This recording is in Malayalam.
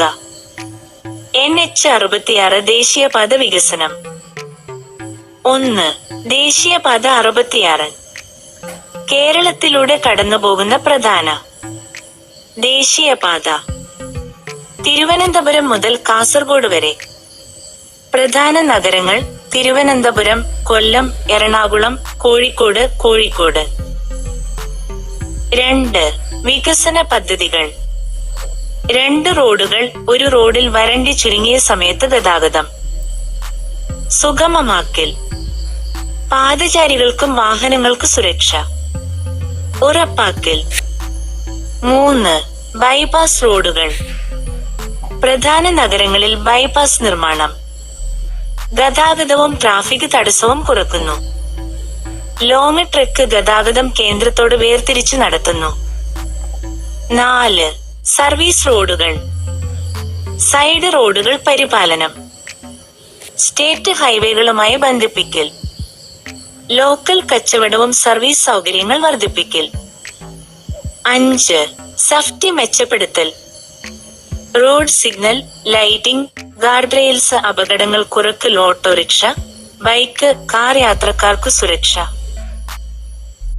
തുക എൻ എച്ച് അറുപത്തിയാറ് ദേശീയ പദ വികസനം. ഒന്ന് ദേശീയ പാത അറുപത്തിയാറ്. കേരളത്തിലൂടെ കടന്നുപോകുന്ന പ്രധാന. ദേശീയപാത തിരുവനന്തപുരം മുതൽ കാസർഗോഡ് വരെ. പ്രധാന നഗരങ്ങൾ തിരുവനന്തപുരം കൊല്ലം എറണാകുളം കോഴിക്കോട് കോഴിക്കോട്. രണ്ട് വികസന പദ്ധതികൾ. രണ്ട് റോഡുകൾ ഒരു റോഡിൽ വരണ്ടി ചുരുങ്ങിയ സമയത്ത് ഗതാഗതം. സുഗമമാക്കൽ. പാദചാരികൾക്കും വാഹനങ്ങൾക്കും സുരക്ഷ. ഉറപ്പാക്കൽ. മൂന്ന് ബൈപാസ് റോഡുകൾ. പ്രധാന നഗരങ്ങളിൽ ബൈപാസ് നിർമ്മാണം. ഗതാഗതവും ട്രാഫിക് തടസ്സവും കുറക്കുന്നു. ലോങ് ട്രക്ക് ഗതാഗതം കേന്ദ്രത്തോട് വേർതിരിച്ചു നടത്തുന്നു. നാല് സർവീസ് റോഡുകൾ. സൈഡ് റോഡുകൾ പരിപാലനം. സ്റ്റേറ്റ് ഹൈവേകളുമായി ബന്ധിപ്പിക്കൽ. ലോക്കൽ കച്ചവടവും സർവീസ് സൗകര്യങ്ങൾ വർദ്ധിപ്പിക്കൽ. അഞ്ച് സഫ്റ്റി മെച്ചപ്പെടുത്തൽ. Road signal lighting guard rails അപകടങ്ങൾ കുറക്കൽ ഓട്ടോറിക്ഷ ബൈക്ക് കാർ യാത്രക്കാർക്ക് സുരക്ഷ.